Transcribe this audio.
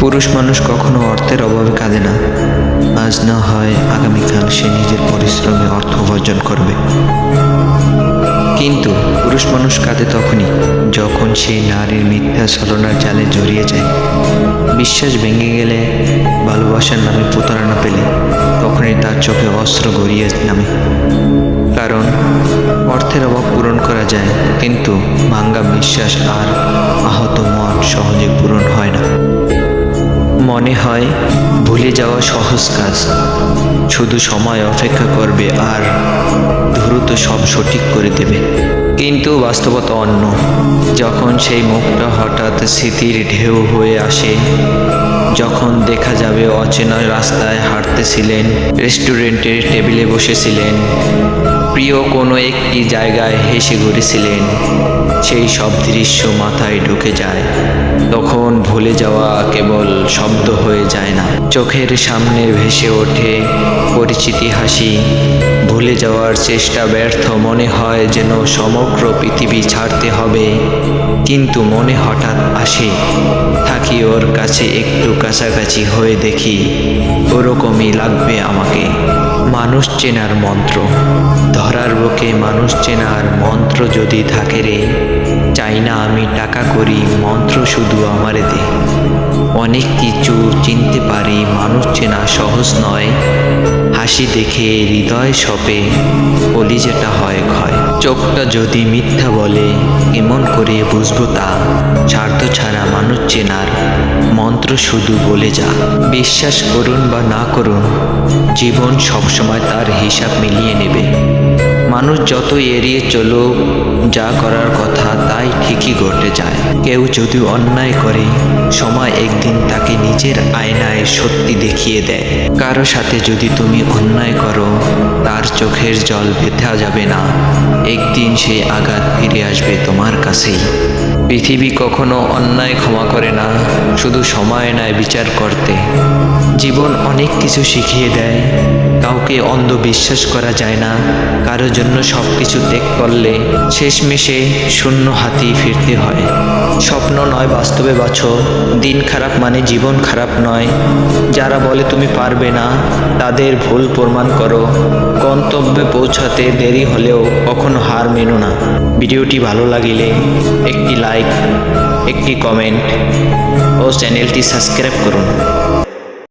পুরুষ মানুষ কখনো অর্থের অভাবে কাঁদে না। আজ না হয় আগামীকাল সে নিজের পরিশ্রমে অর্থ উপার্জন করবে। কিন্তু পুরুষ মানুষ কাঁদে তখনই যখন সেই নারীর মিথ্যা ছলনার জালে জড়িয়ে যায়। বিশ্বাস ভেঙে গেলে ভালোবাসার নামে প্রতারণা পেলে তখনই তার চোখে অস্ত্র গড়িয়ে নামে। কারণ অর্থের অভাব পূরণ করা যায়, কিন্তু ভাঙ্গা বিশ্বাস আর আহত মন সহজে পূরণ হয় না। মনে হয় ভুলে যাওয়া সহজ কাজ। শুধু সময় অপেক্ষা করবে আর দ্রুত সব সঠিক করে দেবে। কিন্তু বাস্তবতা অন্য। যখন সেই মুখটা হঠাৎ স্মৃতির ঢেউ হয়ে আসে যখন দেখা যাবে অচেনা রাস্তায় হাঁটতেছিলেন, রেস্টুরেন্টের টেবিলে বসেছিলেন, প্রিয় কোনো একটি জায়গায় হেসে ঘুরেছিলেন, সেই সব দৃশ্য মাথায় ঢুকে যায়। তখন ভুলে যাওয়া কেবল শব্দ হয়ে যায় না। চোখের সামনে ভেসে ওঠে পরিচিতি হাসি। ভুলে যাওয়ার চেষ্টা ব্যর্থ মনে হয় যেন সমগ্র পৃথিবী ছাড়তে হবে, কিন্তু মনে হঠাৎ আসে। থাকি ওর কাছে একটু কাছাকাছি হয়ে দেখি ওরকমই লাগবে আমাকে। মানুষ চেনার মন্ত্র। ধরার বুকে মানুষ চেনার মন্ত্র যদি থাকে রে, চাই না আমি টাকা করি, মন্ত্র শুধু আমারে দে। অনেক কিছু চিনতে পারি, মানুষ চেনা সহজ নয়। হাসি দেখে হৃদয় সপে কলিজাটা হয় ক্ষয়। চোখটা যদি মিথ্যা বলে, এমন করে বুঝব তা। স্বার্থ ছাড়া মানুষ চেনার মন্ত্র শুধু বলে যা। বিশ্বাস করুন বা না করুন, জীবন সবসময় তার হিসাব মিলিয়ে নেবে। মানুষ যত এড়িয়ে চলুক, যা করার কথা তাই ঠিকই ঘটে যায়। কেউ যদি অন্যায় করে, সময় একদিন তাকে নিজের আয়নায় সত্যি দেখিয়ে দেয়। কারও সাথে যদি তুমি অন্যায় করো, তার চোখের জল বেথা যাবে না। একদিন সেই আঘাত ফিরে আসবে তোমার কাছেই। পৃথিবী কখনো অন্যায় ক্ষমা করে না, শুধু সময় নেয় বিচার করতে। জীবন অনেক কিছু শিখিয়ে দেয়। কাউকে অন্ধ বিশ্বাস করা যায় না। কারোর জন্য সব কিছু ত্যাগ করলে শেষমেশে শূন্য হাতেই ফিরতে হয়। স্বপ্ন নয় বাস্তবে বাছো। দিন খারাপ মানে জীবন খারাপ নয়। যারা বলে তুমি পারবে না, তাদের ভুল প্রমাণ করো। গন্তব্যে পৌঁছাতে দেরি হলেও কখনো হার মেনো না। ভিডিওটি ভালো লাগিলে একটি লাইক, একটি কমেন্ট ও চ্যানেলটি সাবস্ক্রাইব করুন।